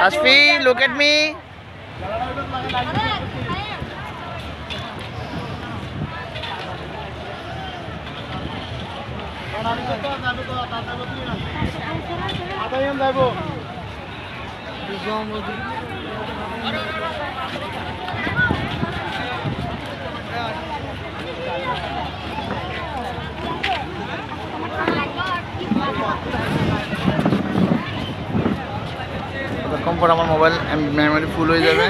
Ashfi, look at me. পর আমার mobile memory ফুল হয়ে যাবে।